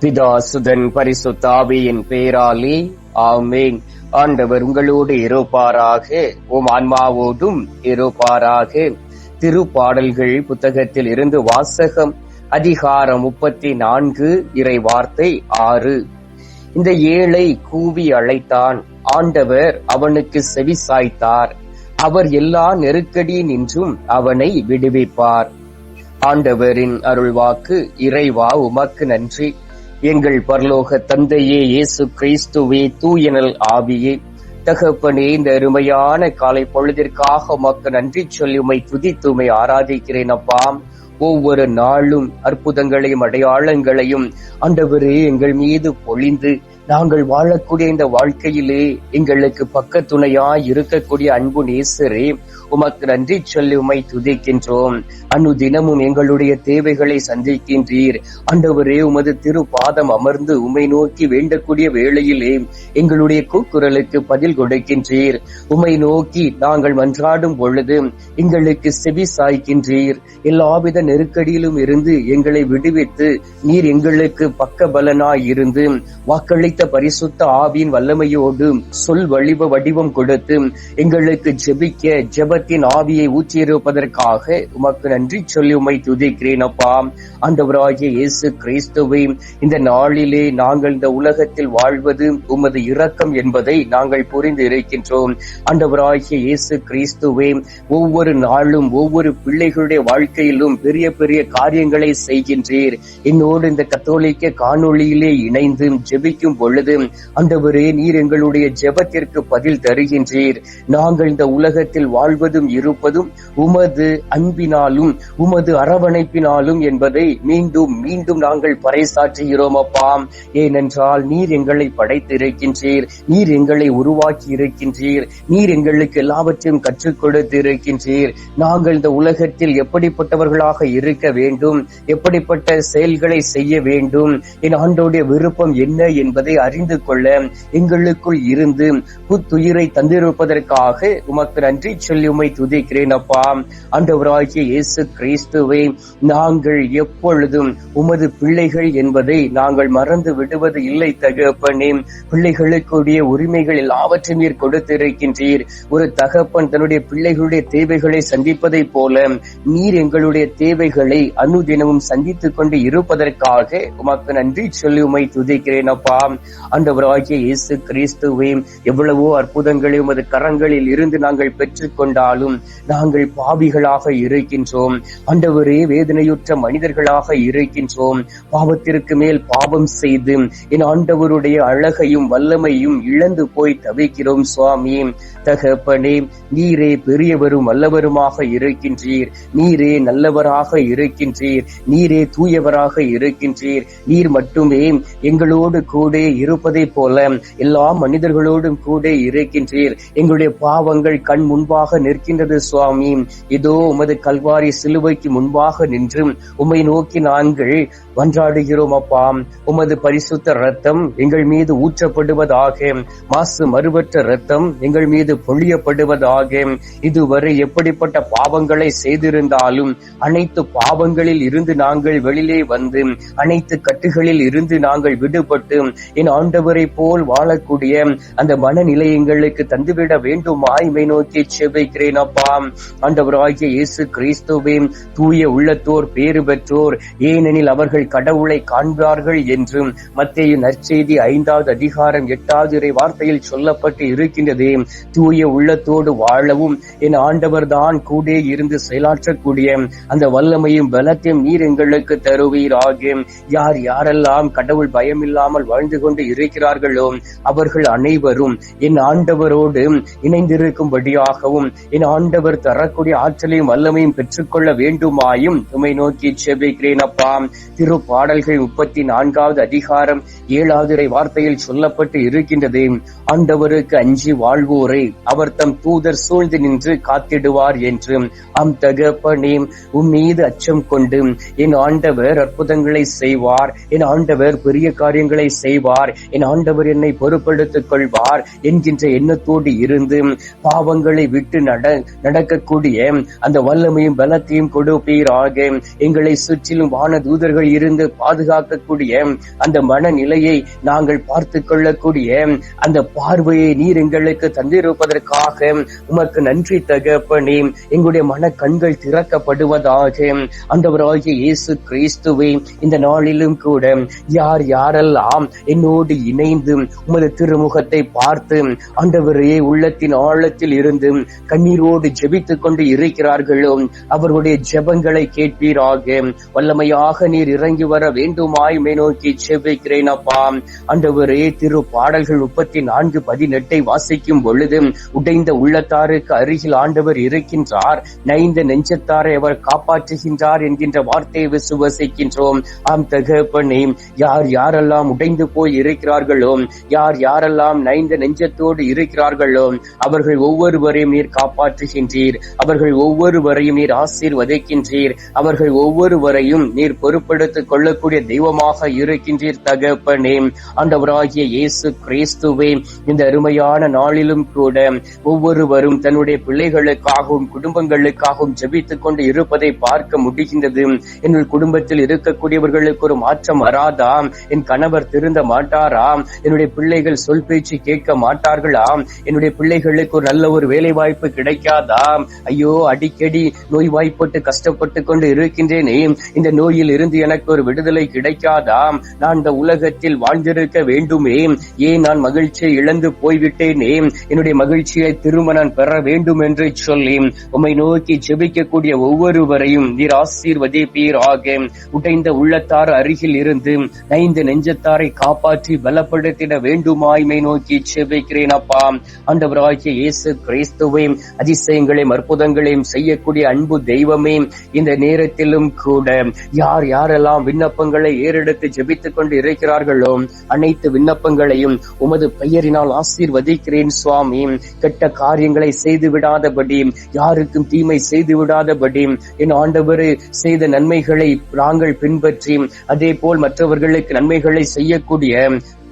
பிதா பிதாசுதன் பரிசுத்தாவியின் பேராலே ஆமேன். ஆண்டவர் உங்களோடு இருப்பாராக உம் ஆன்மாவோடும் இருப்பாராக. திருப்பாடல்கள் புத்தகத்தில் இருந்து வாசகம் அதிகாரம் முப்பத்தி நான்கு இறை வார்த்தை ஆறு. இந்த ஏழை கூவி அழைத்தான். ஆண்டவர் அவனுக்கு செவி சாய்த்தார் அவர் எல்லா நெருக்கடியினின்றும் அவனை விடுவிப்பார். ஆண்டவரின் அருள்வாக்கு இறைவா உமக்கு நன்றி. எங்கள் பரலோக தந்தையே இயேசு கிறிஸ்துவே தூயனல் ஆவியே. தகப்பனே இந்த அருமையான காலை பொழுதிற்காக மக்கள் நன்றி சொல்லி உமை துதித்து உமை ஆராதிக்கிறேன் அப்பா. ஒவ்வொரு நாளும் அற்புதங்களையும் அடையாளங்களையும் அண்டவரே எங்கள் மீது பொழிந்து நாங்கள் வாழக்கூடிய இந்த வாழ்க்கையிலே எங்களுக்கு பக்கத்துணையா இருக்கக்கூடிய அன்பு நேசரே உமக்கு நன்றி சொல்லி உமை துதிக்கின்றோம். அன்னு தினமும் எங்களுடைய தேவைகளை சந்திக்கின்றீர். அண்டவரே உமது திரு பாதம் அமர்ந்து உமை நோக்கி வேண்டக்கூடிய வேளையிலே எங்களுடைய கூக்குரலுக்கு பதில் கொடுக்கின்றீர். உமை நோக்கி நாங்கள் மன்றாடும் பொழுது எங்களுக்கு செவி சாய்க்கின்றீர். எல்லாவித நெருக்கடியிலும் இருந்து எங்களை விடுவித்து நீர் எங்களுக்கு பக்க பலனாய் இருந்து வாக்களித்த பரிசுத்த ஆவியின் வல்லமையோடு சொல் வடிவ வடிவம் கொடுத்து எங்களுக்கு ஜெபிக்க ஜெப ஜெபத்தின் ஆவியை ஊற்றியிருப்பதற்காக உமக்கு நன்றி சொல்லி உமை துதிக்கிறேன் அப்பா. ஆண்டவராகிய இயேசு கிறிஸ்துவை இந்த நாளிலே நாங்கள் இந்த உலகத்தில் வாழ்வது உமது இரக்கம் என்பதை நாங்கள் புரிந்து இருக்கின்றோம். ஆண்டவராகிய இயேசு கிறிஸ்துவே ஒவ்வொரு நாளும் ஒவ்வொரு பிள்ளைகளுடைய வாழ்க்கையிலும் பெரிய பெரிய காரியங்களை செய்கின்றீர். என்னோடு இந்த கத்தோலிக்க காணொளியிலே இணைந்து ஜெபிக்கும் பொழுது அந்தவரே நீர் எங்களுடைய ஜெபத்திற்கு பதில் தருகின்றீர். நாங்கள் இந்த உலகத்தில் வாழ்வது வாழ்வதும் இருப்பதும் உமது அன்பினாலும் உமது அரவணைப்பினாலும் என்பதை மீண்டும் மீண்டும் நாங்கள் பறைசாற்றுகிறோம் அப்பா. ஏனென்றால் நீர் எங்களை படைத்திருக்கின்றீர் நீர் எங்களை உருவாக்கி இருக்கின்றீர் நீர் எங்களுக்கு எல்லாவற்றையும் கற்றுக் கொடுத்து இருக்கின்றீர் நாங்கள் இந்த உலகத்தில் எப்படிப்பட்டவர்களாக இருக்க வேண்டும் எப்படிப்பட்ட செயல்களை செய்ய வேண்டும் என் ஆண்டோடைய விருப்பம் என்ன என்பதை அறிந்து கொள்ள எங்களுக்குள் இருந்து புத்துயிரை தந்திருப்பதற்காக உமக்கு நன்றி சொல்லி உம்மை துதிக்கிறேன் அப்பா ஆண்டவராகிய இயேசு கிறிஸ்துவை நாங்கள் எப்பொழுதும் உமது பிள்ளைகள் என்பதை நாங்கள் மறந்து விடுவது இல்லை தகப்பனே. பிள்ளைகளுக்குரிய உரிமைகள் எல்லாவற்றையும் நீர் கொடுத்திருக்கின்றீர். ஒரு தகப்பன் தன்னுடைய பிள்ளைகளுடைய தேவைகளை சந்திப்பதை போல நீர் எங்களுடைய தேவைகளை அனுதினமும் சந்தித்துக் கொண்டு இருப்பதற்காக உமக்கு நன்றி சொல்லி உமை துதிக்கிறேன் அப்பா ஆண்டவராகிய இயேசு கிறிஸ்துவே எவ்வளவோ அற்புதங்களை உமது கரங்களில் இருந்து நாங்கள் பெற்றுக் கொண்டாலும் நாங்கள் பாவிகளாக இருக்கின்றோம். ஆண்டவரே வேதனையுற்ற மனிதர்களாக இருக்கின்றோம். பாவத்திற்கு மேல் பாவம் செய்து என் ஆண்டவருடைய அழகையும் வல்லமையும் இழந்து போய் தவிக்கிறோம் சுவாமி. தகப்பனே நீரே பெரியவரும் வல்லவருமாக இருக்கின்றீர். நீரே நல்லவராக இருக்கின்றீர். நீரே தூயவராக இருக்கின்றீர். நீர் மட்டுமே எங்களோடு கூட இருப்பதை போல எல்லா மனிதர்களோடும் கூட இருக்கின்றீர். எங்களுடைய பாவங்கள் கண் முன்பாக நிற்க நிற்கின்றது சுவாமி. இதோ உமது கல்வாரி சிலுவைக்கு முன்பாக நின்று உம்மை நோக்கி நாங்கள் மன்றாடுகிறோம் அப்பா. உமது பரிசுத்த ரத்தம் எங்கள் மீது ஊற்றப்படுவதாக மாசு மறுபற்ற ரத்தம் எங்கள் மீது பொழியப்படுவதாக. இதுவரை எப்படிப்பட்ட பாவங்களை செய்திருந்தாலும் அனைத்து பாவங்களில் இருந்து நாங்கள் வெளியிலே வந்து அனைத்து கட்டுகளில் இருந்து நாங்கள் விடுபட்டு என் ஆண்டவரை போல் வாழக்கூடிய அந்த மனநிலை எங்களுக்கு தந்துவிட வேண்டுமா? இமை நோக்கி செபிக்கிறேன் அப்பா. ஆண்டவராகிய இயேசு கிறிஸ்துவே தூய உள்ளத்தோர் பேறு பெற்றோர் ஏனெனில் அவர்கள் கடவுளை காண்பார்கள் என்றும் மத்திய நற்செய்தி ஐந்தாவது அதிகாரம் எட்டாவது இறை வார்த்தையில் சொல்லப்பட்டு இருக்கின்றதே. தூய உள்ளத்தோடு வாழவும் என் ஆண்டவர் தான் கூட இருந்து செயலாற்றக்கூடிய அந்த வல்லமையும் பலத்தையும் நீர் எங்களுக்கு தருவீராக. யார் யாரெல்லாம் கடவுள் பயமில்லாமல் வாழ்ந்து கொண்டு இருக்கிறார்களோ அவர்கள் அனைவரும் என் ஆண்டவரோடு இணைந்திருக்கும்படியாகவும் என் ஆண்டவர் தரக்கூடிய ஆற்றலையும் வல்லமையும் பெற்றுக்கொள்ள வேண்டுமாயும் உமை நோக்கி செபிக்கிறேன் அப்பா திரு பாடல்கள் முப்பத்தி நான்காவது அதிகாரம் ஏழாவது வார்த்தையில் சொல்லப்பட்டு இருக்கின்றது. ஆண்டவருக்கு அஞ்சி வாழ்வோரை அவர் தம் தூதர் சூழ்ந்து நின்று காத்திடுவார் என்று. அம் தகப்பனே உம் மீது அச்சம் கொண்டு என் ஆண்டவர் அற்புதங்களை செய்வார். என் ஆண்டவர் பெரிய காரியங்களை செய்வார். என் ஆண்டவர் என்னை பொறுப்படுத்திக் கொள்வார் என்கின்ற எண்ணத்தோடு இருந்து பாவங்களை விட்டு நட நடக்கக்கூடிய அந்த வல்லமையும் பலத்தையும் கொடுப்பீராக. எங்களை சுற்றிலும் வான தூதர்கள் இருந்து பாதுகாக்கக்கூடிய அந்த மனநிலையை நாங்கள் பார்த்து கொள்ளக்கூடிய அந்த பார்வையை நீர் எங்களுக்கு தந்திருப்பதற்காக உமக்கு நன்றி தகப்பனே. எங்களுடைய மன கண்கள் திறக்கப்படுவதாக அந்தவராகிய இயேசு கிறிஸ்துவை இந்த நாளிலும் கூட யார் யாரெல்லாம் என்னோடு இணைந்து உமது திருமுகத்தை பார்த்து ஆண்டவரே உள்ளத்தின் ஆழத்தில் இருந்து கண்ணீரோடு ஜெபித்துக் கொண்டு இருக்கிறார்களோ அவர்களுடைய ஜெபங்களை கேட்பீராக. வல்லமையாக நீர் இறங்கி வர வேண்டுமாய் மே நோக்கி ஜெபிக்கிறேன் அப்பா. ஆண்டவரே திரு பாடல்கள் முப்பத்தி நான்கு நான்கு பதினெட்டை வாசிக்கும் பொழுது உடைந்த உள்ளத்தாருக்கு அருகில் ஆண்டவர் இருக்கின்றார். நைந்த நெஞ்சத்தாரை அவர் காப்பாற்றுகின்றார் என்கின்ற வார்த்தையை விசுவசிக்கின்றோம் ஆம் தகப்பனே யார் யாரெல்லாம் உடைந்து போய் இருக்கிறார்களோ யார் யாரெல்லாம் நைந்த நெஞ்சத்தோடு இருக்கிறார்களோ அவர்கள் ஒவ்வொருவரையும் நீர் காப்பாற்றுகின்றீர். அவர்கள் ஒவ்வொருவரையும் நீர் ஆசீர்வதிக்கின்றீர். அவர்கள் ஒவ்வொருவரையும் நீர் பொறுப்படுத்திக் கொள்ளக்கூடிய தெய்வமாக இருக்கின்றீர் தகப்பனே. ஆண்டவராகிய இயேசு கிறிஸ்துவே இந்த அருமையான நாளிலும் கூட ஒவ்வொருவரும் தன்னுடைய பிள்ளைகளுக்காகவும் குடும்பங்களுக்காகவும் ஜெபித்துக் கொண்டு இருப்பதை பார்க்க முடிகின்றது. என்னுடைய குடும்பத்தில் இருக்கக்கூடியவர்களுக்கு ஒரு மாற்றம் வராதா? என் கணவர் திருந்த மாட்டாரா? என்னுடைய பிள்ளைகள் சொல் பேச்சு கேட்க மாட்டார்களா? என்னுடைய பிள்ளைகளுக்கு ஒரு நல்ல ஒரு வேலை வாய்ப்பு கிடைக்காதா? ஐயோ அடிக்கடி நோய் வாய்ப்பட்டு கஷ்டப்பட்டு கொண்டு இருக்கின்றேனே. இந்த நோயில் இருந்து எனக்கு ஒரு விடுதலை கிடைக்காதா? நான் இந்த உலகத்தில் வாழ்ந்திருக்க வேண்டுமே. ஏன் நான் மகிழ்ச்சியை இழந்து போய்விட்டேனே. என்னுடைய மகிழ்ச்சியை திரும்ப நான் பெற வேண்டும் என்று சொல்லி உம்மை நோக்கி ஜெபிக்கக்கூடிய ஒவ்வொருவரையும் நீர் ஆசீர்வதிப்பீராக. உடைந்த உள்ளத்தார் அருகில் இருந்து ஐந்து நெஞ்சத்தாரை காப்பாற்றி பலப்படுத்திட வேண்டுமாய்மை நோக்கி ஜெபிக்கிறேன் அப்பா. ஆண்டவராகிய இயேசு கிறிஸ்துவை அதிசயங்களையும் அற்புதங்களையும் செய்யக்கூடிய அன்பு தெய்வமே இந்த நேரத்திலும் கூட யார் யாரெல்லாம் விண்ணப்பங்களை ஏறெடுத்து ஜெபித்துக் கொண்டு இருக்கிறார்களோ அனைத்து விண்ணப்பங்களையும் உமது பெயரினால் ஆசீர்வதிக்கிறேன் சுவாமி. கெட்ட காரியங்களை செய்து விடாதபடி யாருக்கும் தீமை செய்து விடாதபடி என் ஆண்டவர் செய்த நன்மைகளை நாங்கள் பின்பற்றி அதே போல் மற்றவர்களுக்கு நன்மைகளை செய்யக்கூடிய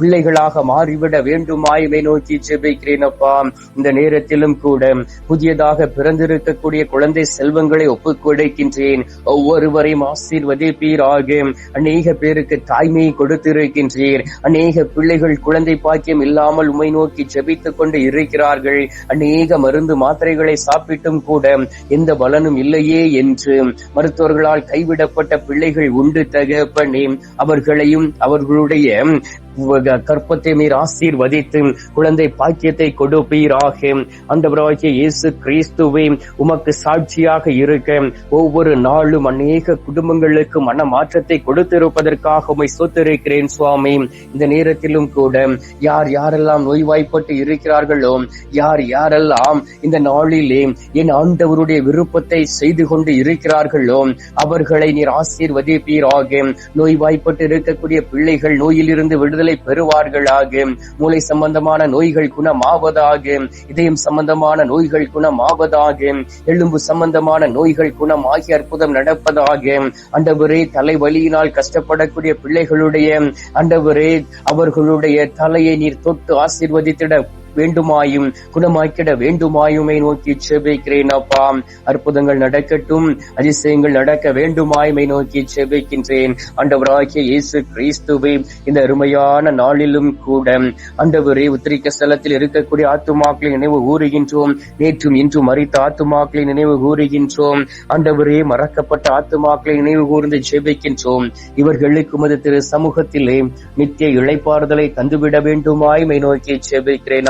பிள்ளைகளாக மாறிவிட வேண்டுமாய்வை நோக்கி ஜெபிக்கிறேன் அப்பா இந்த நேரத்திலும் கூட புதியதாக பிறந்திருக்கக்கூடிய குழந்தை செல்வங்களை ஒப்புக் கொடுக்கின்றேன். ஒவ்வொருவரையும் ஆசீர்வதிப்பீராக. அநேக பேருக்கு தாய்மையை கொடுத்திருக்கின்றீர். அநேக பிள்ளைகள் குழந்தை பாக்கியம் இல்லாமல் உமை நோக்கி ஜெபித்துக் கொண்டு இருக்கிறார்கள். அநேக மருந்து மாத்திரைகளை சாப்பிட்டும் கூட எந்த பலனும் இல்லையே என்று மருத்துவர்களால் கைவிடப்பட்ட பிள்ளைகள் உண்டு தகப்பனே. அவர்களையும் அவர்களுடைய கற்பத்தை மீர் ஆசீர்வதித்து குழந்தை பாக்கியத்தை கொடுப்பீராக. அந்தவராகிய இயேசு கிறிஸ்துவை உமக்கு சாட்சியாக இருக்க ஒவ்வொரு நாளும் அநேக குடும்பங்களுக்கு மன மாற்றத்தை கொடுத்திருப்பதற்காக உமை சொத்திருக்கிறேன் சுவாமி. இந்த நேரத்திலும் கூட யார் யாரெல்லாம் நோய்வாய்ப்பட்டு இருக்கிறார்களோ யார் யாரெல்லாம் இந்த நாளிலே என் ஆண்டவருடைய விருப்பத்தை செய்து கொண்டு இருக்கிறார்களோ அவர்களை நீர் ஆசீர்வதிப்பீராக. நோய்வாய்ப்பட்டு இருக்கக்கூடிய பிள்ளைகள் நோயிலிருந்து விடுதலை பெறுவார்களாக. மூளை சம்பந்தமான நோய்கள் குணமாவதாக. இதயம் சம்பந்தமான நோய்கள் குணமாவதாக. எலும்பு சம்பந்தமான நோய்கள் குணம் ஆகிய அற்புதம் நடப்பதாக. அண்டவரே தலைவலியினால் கஷ்டப்படக்கூடிய பிள்ளைகளுடைய அண்டவரே அவர்களுடைய தலையை நீர் தொட்டு ஆசீர்வதித்திட வேண்டுமாயும் குணமாக்கிட வேண்டுமாயுமை நோக்கி செபிக்கிறேன் அப்பா. அற்புதங்கள் நடக்கட்டும் அதிசயங்கள் நடக்க வேண்டுமாயுமை நோக்கி செபிக்கின்றேன். ஆண்டவராகிய இயேசு கிறிஸ்துவை இந்த அருமையான நாளிலும் கூட ஆண்டவரே உத்திரிக்க ஸ்தலத்தில் இருக்கக்கூடிய ஆத்துமாக்களை நினைவு கூறுகின்றோம். நேற்றும் இன்றும் மறித்த ஆத்துமாக்களை நினைவு கூறுகின்றோம். ஆண்டவரே மறக்கப்பட்ட ஆத்துமாக்களை நினைவு கூர்ந்து ஜெபிக்கின்றோம் இவர்களுக்கு மது திரு சமூகத்திலே நித்திய இழைப்பாறுதலை தந்துவிட வேண்டுமாய் மை நோக்கி ஜெபிக்கிறேன்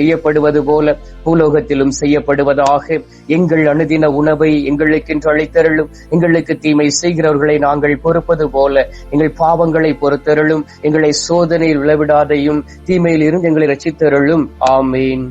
செய்யப்படுவது போல பூலோகத்திலும் செய்யப்படுவதாக எங்கள் அணுதின உணவை எங்களுக்கென்று அழைத்தருளும் எங்களுக்கு தீமை செய்கிறவர்களை நாங்கள் பொறுப்பது போல எங்கள் பாவங்களை பொறுத்தருளும். எங்களை சோதனையில் விளைவிடாதையும் தீமையில் இருந்து எங்களை ரசித்தருளும் ஆமீன்.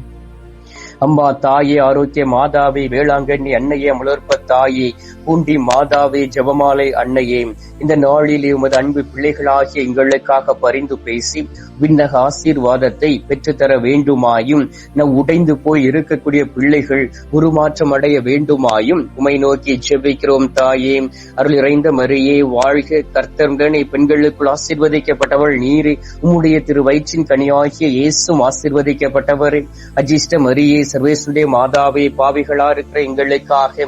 அம்மா தாயே ஆரோக்கிய மாதாவே வேளாங்கண்ணி அன்னையே முளர்ப்ப தாயே பூண்டி மாதாவே ஜெபமாலை அன்னையே இந்த நாளிலே உமது அன்பு பிள்ளைகளாகிய எங்களுக்காக பரிந்து பேசி விண்ணக ஆசீர்வாதத்தை பெற்றுத்தர வேண்டுமாயும் நம் உடைந்து போய் இருக்கக்கூடிய பிள்ளைகள் உருமாற்றம் அடைய வேண்டுமாயும் உமை நோக்கி ஜெபிக்கிறோம் தாயே. அருள் இறைந்த மரியே வாழ்க கர்த்தருடனே பெண்களுக்குள் ஆசீர்வதிக்கப்பட்டவள் நீரே உம்முடைய திரு வயிற்றின் கனியாகிய இயேசும் ஆசீர்வதிக்கப்பட்டவரே. அஜிஷ்ட மரியே சர்வேசுடைய மாதாவே பாவிகளா இருக்கிற எங்களுக்காக